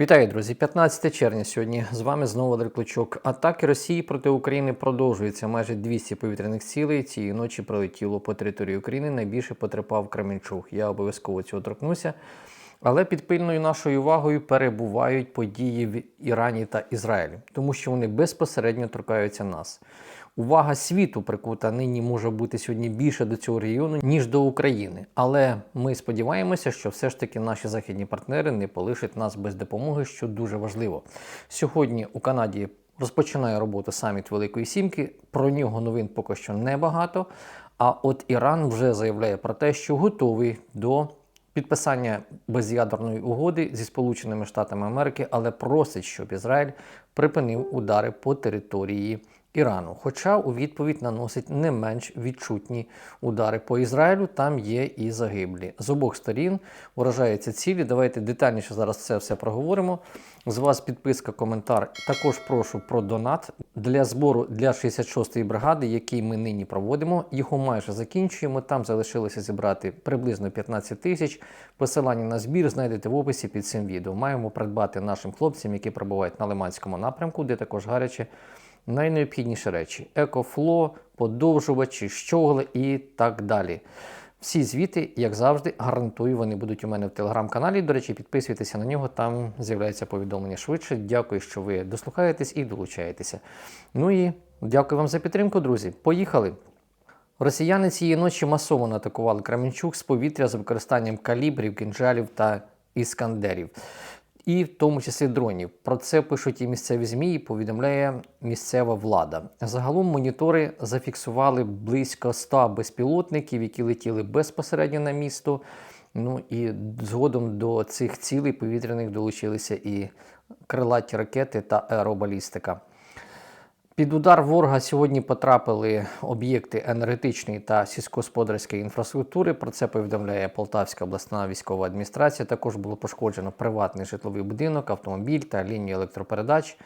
Вітаю, друзі! 15 червня сьогодні з вами знову Валерій Клочок. Атаки Росії проти України продовжуються. Майже 200 повітряних цілей цієї ночі прилетіло по території України. Найбільше потерпав Кременчуг. Я обов'язково цього торкнуся. Але під пильною нашою увагою перебувають події в Ірані та Ізраїлі, тому що вони безпосередньо торкаються нас. Увага світу прикута нині може бути сьогодні більше до цього регіону, ніж до України. Але ми сподіваємося, що все ж таки наші західні партнери не полишать нас без допомоги, що дуже важливо. Сьогодні у Канаді розпочинає роботу саміт Великої Сімки. Про нього новин поки що небагато. А от Іран вже заявляє про те, що готовий до підписання без'ядерної угоди зі Сполученими Штатами Америки, але просить, щоб Ізраїль припинив удари по території Ірану. Хоча у відповідь наносить не менш відчутні удари по Ізраїлю, там є і загиблі. З обох сторін вражаються цілі. Давайте детальніше зараз це все проговоримо. З вас підписка, коментар. Також прошу про донат для збору для 66-ї бригади, який ми нині проводимо. Його майже закінчуємо. Там залишилося зібрати приблизно 15 тисяч. Посилання на збір знайдете в описі під цим відео. Маємо придбати нашим хлопцям, які перебувають на Лиманському напрямку, де також гаряче найнеобхідніші речі: екофло, подовжувачі, щогли і так далі. Всі звіти, як завжди, гарантую, вони будуть у мене в телеграм-каналі. До речі, підписуйтеся на нього, там з'являється повідомлення швидше. Дякую, що ви дослухаєтесь і долучаєтеся. Ну і дякую вам за підтримку, друзі. Поїхали! Росіяни цієї ночі масово атакували Кременчук з повітря з використанням калібрів, кінжалів та іскандерів і в тому числі дронів. Про це пишуть і місцеві ЗМІ, і повідомляє місцева влада. Загалом монітори зафіксували близько 100 безпілотників, які летіли безпосередньо на місто. Ну і згодом до цих цілей повітряних долучилися і крилаті ракети та аеробалістика. Під удар ворога сьогодні потрапили об'єкти енергетичної та сільськогосподарської інфраструктури. Про це повідомляє Полтавська обласна військова адміністрація. Також було пошкоджено приватний житловий будинок, автомобіль та лінію електропередач.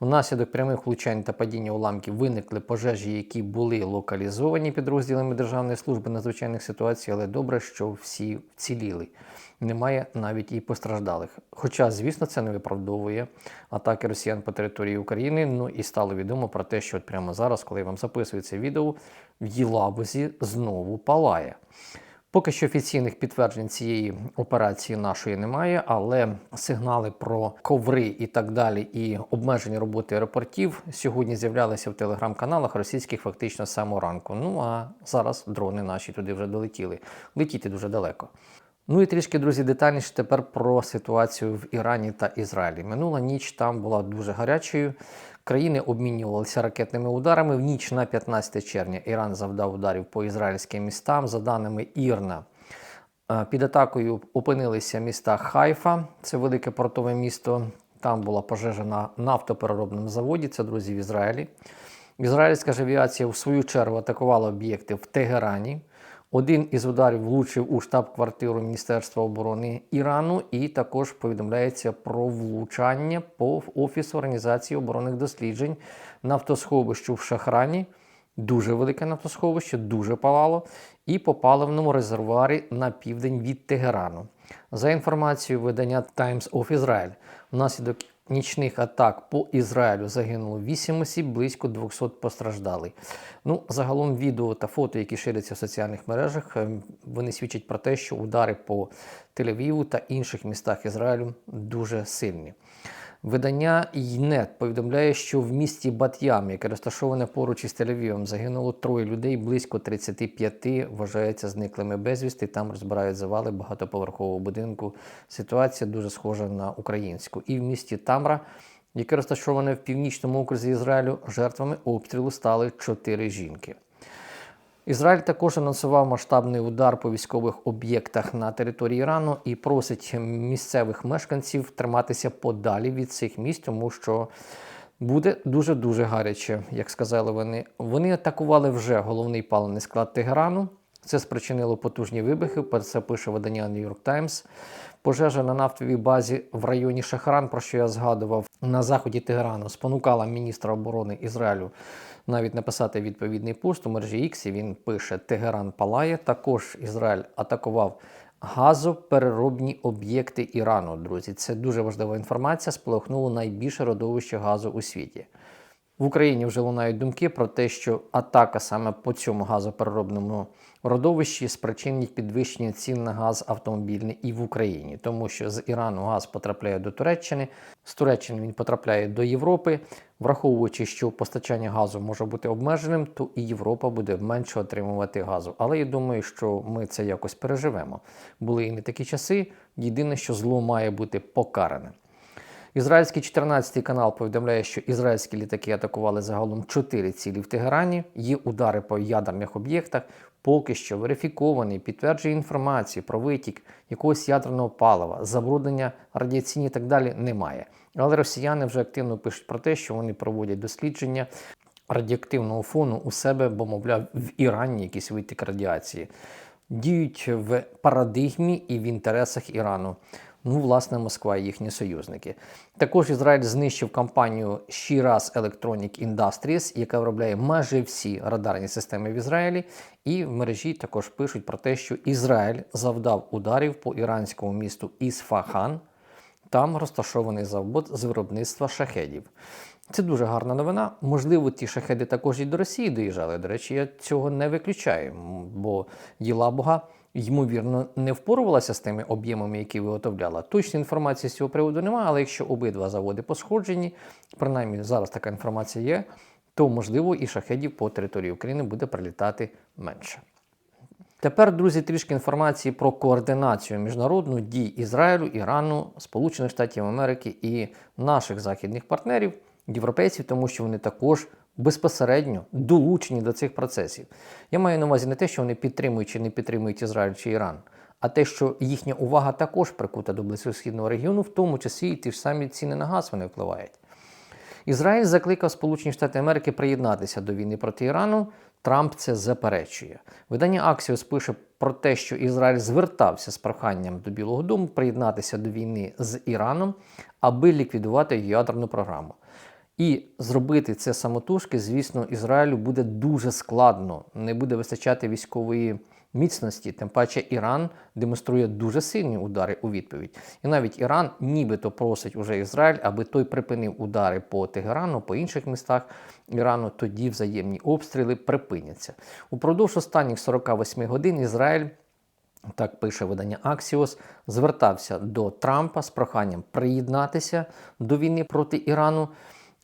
Внаслідок прямих влучань та падіння уламків виникли пожежі, які були локалізовані підрозділами Державної служби надзвичайних ситуацій, але добре, що всі вціліли. Немає навіть і постраждалих. Хоча, звісно, це не виправдовує атаки росіян по території України. Ну і стало відомо про те, що от прямо зараз, коли вам записую це відео, в Єлабузі знову палає. Поки що офіційних підтверджень цієї операції нашої немає, але сигнали про коври і так далі, і обмежені роботи аеропортів сьогодні з'являлися в телеграм-каналах російських фактично з самого ранку. Ну а зараз дрони наші туди вже долетіли. Летіти дуже далеко. Ну і трішки, друзі, детальніше тепер про ситуацію в Ірані та Ізраїлі. Минула ніч там була дуже гарячою. Країни обмінювалися ракетними ударами. В ніч на 15 червня Іран завдав ударів по ізраїльським містам. За даними Ірна, е, під атакою опинилися міста Хайфа, це велике портове місто. Там була пожежа на нафтопереробному заводі. Це друзі в Ізраїлі. Ізраїльська ж авіація в свою чергу атакувала об'єкти в Тегерані. Один із ударів влучив у штаб-квартиру Міністерства оборони Ірану, і також повідомляється про влучання по офісу організації оборонних досліджень нафтосховищу в Шахрані. Дуже велике нафтосховище, дуже палало, і по паливному резервуарі на південь від Тегерану. За інформацією видання Times of Israel, внаслідок нічних атак по Ізраїлю загинуло 8 осіб, близько 200 постраждали. Ну, загалом відео та фото, які ширяться в соціальних мережах, ем, вони свідчать про те, що удари по Тель-Авіву та інших містах Ізраїлю дуже сильні. Видання ЙНЕТ повідомляє, що в місті Бат'ям, яке розташоване поруч із Тель-Авівом, загинуло троє людей, близько 35 вважаються зниклими безвісти. Там розбирають завали багатоповерхового будинку. Ситуація дуже схожа на українську. І в місті Тамра, яке розташоване в північному окрузі Ізраїлю, жертвами обстрілу стали чотири жінки. Ізраїль також анонсував масштабний удар по військових об'єктах на території Ірану і просить місцевих мешканців триматися подалі від цих місць, тому що буде дуже дуже гаряче, як сказали вони. Вони атакували вже головний паливний склад Тегерану. Це спричинило потужні вибухи. Про це пише видання New York Times. Пожежа на нафтовій базі в районі Шахран, про що я згадував на заході Тегерану, спонукала міністра оборони Ізраїлю навіть написати відповідний пост у мережі X, Він пише: Тегеран палає. Також Ізраїль атакував Газопереробні об'єкти Ірану, друзі, це дуже важлива інформація. Сполохнуло найбільше родовище газу у світі. В Україні вже лунають думки про те, що атака саме по цьому газопереробному родовищі спричинить підвищення цін на газ автомобільний і в Україні, тому що з Ірану газ потрапляє до Туреччини, з Туреччини він потрапляє до Європи. Враховуючи, що постачання газу може бути обмеженим, то і Європа буде менше отримувати газу. Але я думаю, що ми це якось переживемо. Були і не такі часи. Єдине, що зло має бути покаране. Ізраїльський 14 канал повідомляє, що ізраїльські літаки атакували загалом 4 цілі в Тегерані. Є удари по ядерних об'єктах. Поки що верифікований, підтверджує інформацію про витік якогось ядерного палива, забруднення радіаційні і так далі немає. Але росіяни вже активно пишуть про те, що вони проводять дослідження радіоактивного фону у себе, бо, мовляв, в Ірані якийсь витік радіації. Діють в парадигмі і в інтересах Ірану. Ну, власне, Москва і їхні союзники. Також Ізраїль знищив компанію Shiraz Electronic Industries, яка виробляє майже всі радарні системи в Ізраїлі. І в мережі також пишуть про те, що Ізраїль завдав ударів по іранському місту Ісфахан. Там розташований завод з виробництва шахедів. Це дуже гарна новина. Можливо, ті шахеди також і до Росії доїжджали. До речі, я цього не виключаю, бо Єлабуга, ймовірно, не впорувалася з тими об'ємами, які виготовляла. Точної інформації з цього приводу немає, але якщо обидва заводи посходжені, принаймні зараз така інформація є, то можливо і шахедів по території України буде прилітати менше. Тепер, друзі, трішки інформації про координацію міжнародну дій Ізраїлю, Ірану, Сполучених Штатів Америки і наших західних партнерів, європейців, тому що вони також безпосередньо долучені до цих процесів. Я маю на увазі не те, що вони підтримують чи не підтримують Ізраїль чи Іран, а те, що їхня увага також прикута до близькосхідного регіону, в тому числі і ті ж самі ціни на газ вони впливають. Ізраїль закликав Сполучені Штати Америки приєднатися до війни проти Ірану. Трамп це заперечує. Видання Axios пише про те, що Ізраїль звертався з проханням до Білого Дому приєднатися до війни з Іраном, аби ліквідувати ядерну програму. І зробити це самотужки, звісно, Ізраїлю буде дуже складно, не буде вистачати військової міцності. Тим паче Іран демонструє дуже сильні удари у відповідь. І навіть Іран нібито просить уже Ізраїль, аби той припинив удари по Тегерану, по інших містах Ірану. Тоді взаємні обстріли припиняться. Упродовж останніх 48 годин Ізраїль. Так пише видання Axios, звертався до Трампа з проханням приєднатися до війни проти Ірану.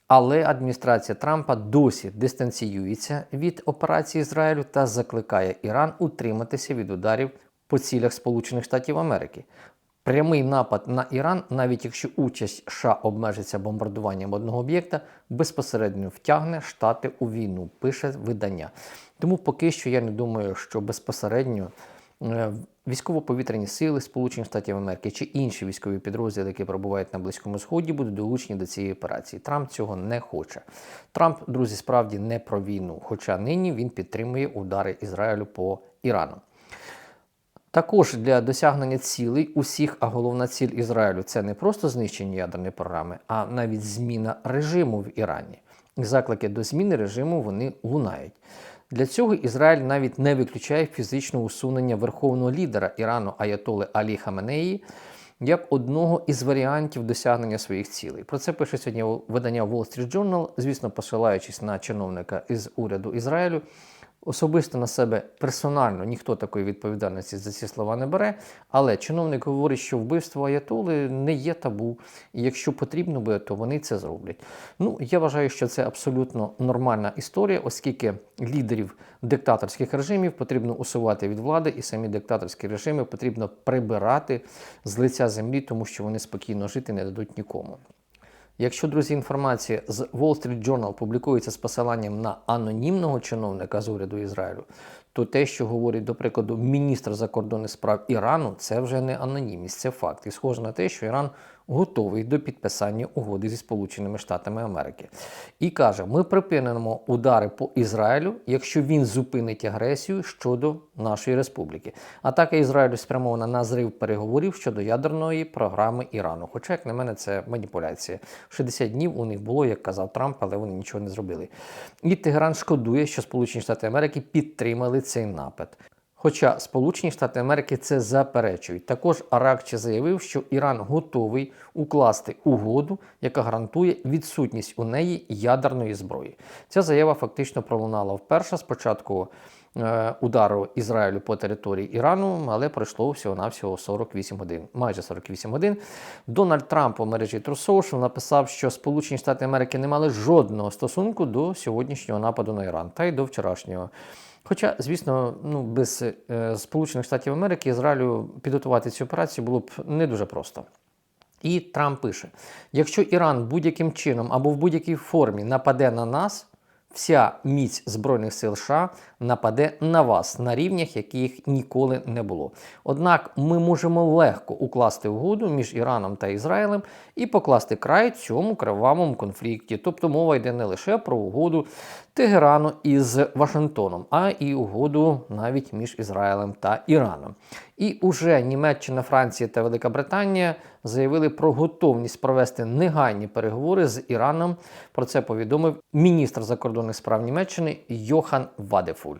Але адміністрація Трампа досі дистанціюється від операції Ізраїлю та закликає Іран утриматися від ударів по цілях Сполучених Штатів Америки. Прямий напад на Іран, навіть якщо участь США обмежиться бомбардуванням одного об'єкта, безпосередньо втягне Штати у війну, пише видання. Тому поки що я не думаю, що безпосередньо військово-повітряні сили Сполучених Штатів Америки чи інші військові підрозділи, які перебувають на Близькому Сході, будуть долучені до цієї операції. Трамп цього не хоче. Трамп, друзі, справді не про війну, хоча нині він підтримує удари Ізраїлю по Ірану. Також для досягнення цілей усіх, а головна ціль Ізраїлю це не просто знищення ядерної програми, а навіть зміна режиму в Ірані. Заклики до зміни режиму вони лунають. Для цього Ізраїль навіть не виключає фізичне усунення верховного лідера Ірану Аятоли Алі Хаменеї як одного із варіантів досягнення своїх цілей. Про це пише сьогодні видання Wall Street Journal, звісно, посилаючись на чиновника із уряду Ізраїлю. Особисто на себе персонально ніхто такої відповідальності за ці слова не бере, але чиновник говорить, що вбивство Аятоли не є табу, і якщо потрібно буде, то вони це зроблять. Ну, я вважаю, що це абсолютно нормальна історія, оскільки лідерів диктаторських режимів потрібно усувати від влади, і самі диктаторські режими потрібно прибирати з лиця землі, тому що вони спокійно жити не дадуть нікому. Якщо, друзі, інформація з Wall Street Journal публікується з посиланням на анонімного чиновника з уряду Ізраїлю, то те, що говорить, до прикладу, міністр закордонних справ Ірану, це вже не анонімність, це факт. І схоже на те, що Іран готовий до підписання угоди зі Сполученими Штатами Америки. І каже: ми припинимо удари по Ізраїлю, якщо він зупинить агресію щодо нашої республіки. Атака Ізраїлю спрямована на зрив переговорів щодо ядерної програми Ірану. Хоча, як на мене, це маніпуляція. 60 днів у них було, як казав Трамп, але вони нічого не зробили. І Тегеран шкодує, що Сполучені Штати Америки підтримали цей напад. Хоча Сполучені Штати Америки це заперечують. Також Аракчі заявив, що Іран готовий укласти угоду, яка гарантує відсутність у неї ядерної зброї. Ця заява фактично пролунала вперше спочатку е, удару Ізраїлю по території Ірану, але пройшло всього-навсього 48 годин, майже 48 годин. Дональд Трамп у мережі True Social написав, що Сполучені Штати Америки не мали жодного стосунку до сьогоднішнього нападу на Іран та й до вчорашнього. Хоча, звісно, ну без е, Сполучених Штатів Америки Ізраїлю підготувати цю операцію було б не дуже просто. І Трамп пише: якщо Іран будь-яким чином або в будь-якій формі нападе на нас, вся міць Збройних сил США нападе на вас на рівнях, яких ніколи не було. Однак ми можемо легко укласти угоду між Іраном та Ізраїлем і покласти край цьому кривавому конфлікті. Тобто мова йде не лише про угоду Тегерану із Вашингтоном, а і угоду навіть між Ізраїлем та Іраном. І уже Німеччина, Франція та Велика Британія заявили про готовність провести негайні переговори з Іраном. Про це повідомив міністр закордонних справ Німеччини Йохан Вадефуль.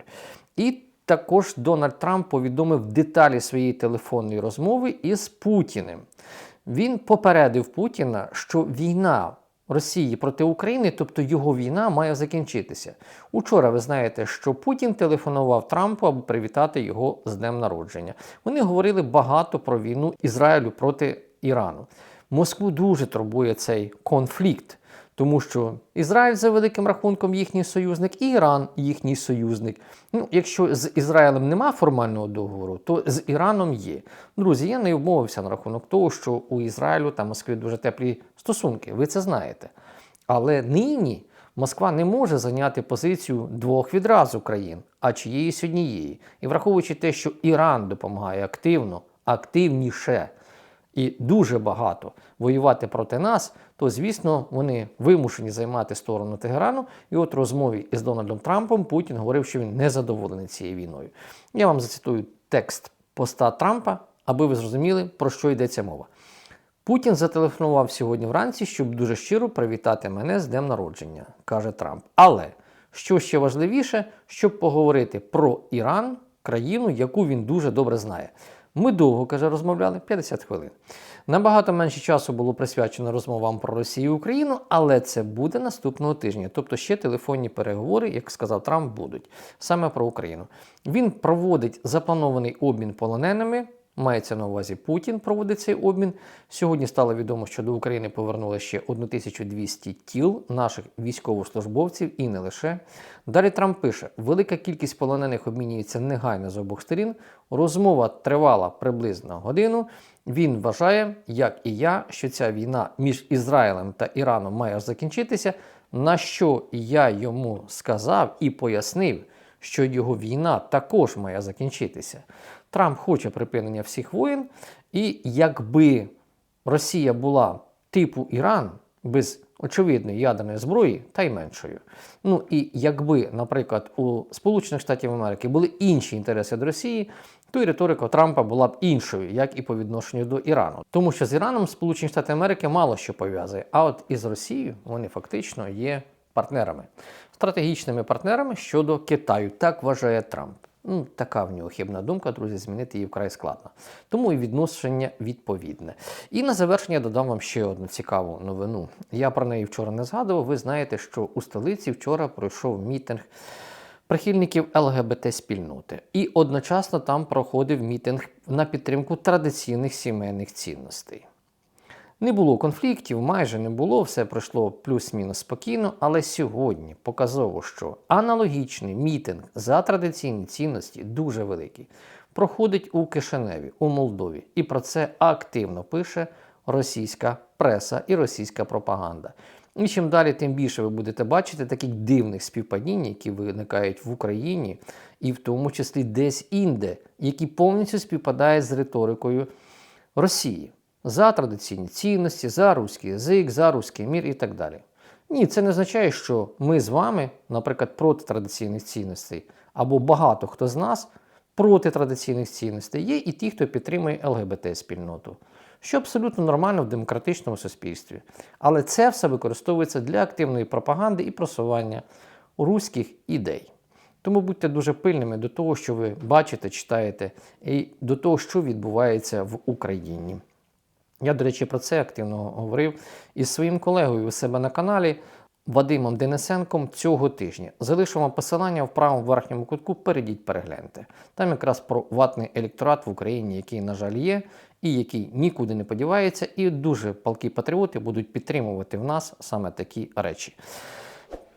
І також Дональд Трамп повідомив деталі своєї телефонної розмови із Путіним. Він попередив Путіна, що війна Росії проти України, тобто його війна, має закінчитися. Учора ви знаєте, що Путін телефонував Трампу, аби привітати його з днем народження. Вони говорили багато про війну Ізраїлю проти Ірану. Москву дуже турбує цей конфлікт. Тому що Ізраїль за великим рахунком їхній союзник, і Іран їхній союзник. Ну, якщо з Ізраїлем нема формального договору, то з Іраном є. Друзі, я не обмовився на рахунок того, що у Ізраїлю та Москві дуже теплі стосунки. Ви це знаєте. Але нині Москва не може зайняти позицію двох відразу країн, а чиєїсь однієї. І враховуючи те, що Іран допомагає активно, активніше і дуже багато воювати проти нас, то звісно вони вимушені займати сторону Тегерану. І от розмові із Дональдом Трампом Путін говорив, що він не задоволений цією війною. Я вам зацитую текст поста Трампа, аби ви зрозуміли, про що йдеться мова. Путін зателефонував сьогодні вранці, щоб дуже щиро привітати мене з днем народження, каже Трамп. Але що ще важливіше, щоб поговорити про Іран, країну, яку він дуже добре знає. Ми довго, каже, розмовляли 50 хвилин. Набагато менше часу було присвячено розмовам про Росію і Україну, але це буде наступного тижня. Тобто ще телефонні переговори, як сказав Трамп, будуть саме про Україну. Він проводить запланований обмін полоненими. Мається на увазі Путін проводить цей обмін. Сьогодні стало відомо, що до України повернули ще 1200 тіл наших військовослужбовців і не лише. Далі Трамп пише: велика кількість полонених обмінюється негайно з обох сторін. Розмова тривала приблизно годину. Він вважає, як і я, що ця війна між Ізраїлем та Іраном має закінчитися. На що я йому сказав і пояснив, що його війна також має закінчитися. Трамп хоче припинення всіх воєн, і якби Росія була типу Іран без очевидної ядерної зброї, та й меншою. Ну і якби, наприклад, у Сполучених Штатів Америки були інші інтереси до Росії, то й риторика Трампа була б іншою, як і по відношенню до Ірану. Тому що з Іраном Сполучені Штати Америки мало що пов'язує, а от із Росією вони фактично є партнерами, стратегічними партнерами щодо Китаю. Так вважає Трамп. Ну, така в нього хибна думка, друзі, змінити її вкрай складно. Тому і відношення відповідне. І на завершення додам вам ще одну цікаву новину. Я про неї вчора не згадував. Ви знаєте, що у столиці вчора пройшов мітинг прихильників ЛГБТ-спільноти. І одночасно там проходив мітинг на підтримку традиційних сімейних цінностей. Не було конфліктів, майже не було, все пройшло плюс-мінус спокійно. Але сьогодні показово, що аналогічний мітинг за традиційні цінності дуже великий. Проходить у Кишиневі, у Молдові. І про це активно пише російська преса і російська пропаганда. І чим далі, тим більше ви будете бачити таких дивних співпадінь, які виникають в Україні, і в тому числі десь інде, які повністю співпадають з риторикою Росії за традиційні цінності, за руський язик, за руський мір і так далі. Ні, це не означає, що ми з вами, наприклад, проти традиційних цінностей, або багато хто з нас проти традиційних цінностей. Є і ті, хто підтримує ЛГБТ-спільноту, що абсолютно нормально в демократичному суспільстві. Але це все використовується для активної пропаганди і просування руських ідей. Тому будьте дуже пильними до того, що ви бачите, читаєте, і до того, що відбувається в Україні. Я, до речі, про це активно говорив із своїм колегою у себе на каналі Вадимом Денисенком цього тижня. Залишу вам посилання в правому верхньому кутку, перейдіть, перегляньте. Там якраз про ватний електорат в Україні, який, на жаль, є, і який нікуди не подівається, і дуже палкі патріоти будуть підтримувати в нас саме такі речі.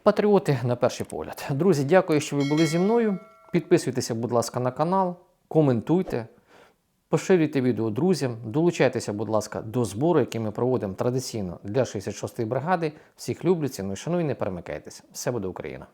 Патріоти на перший погляд. Друзі, дякую, що ви були зі мною. Підписуйтеся, будь ласка, на канал, коментуйте. Поширюйте відео друзям, долучайтеся, будь ласка, до збору, який ми проводимо традиційно для 66-ї бригади. Всіх люблю, ціную, шаную, не перемикайтеся. Все буде Україна!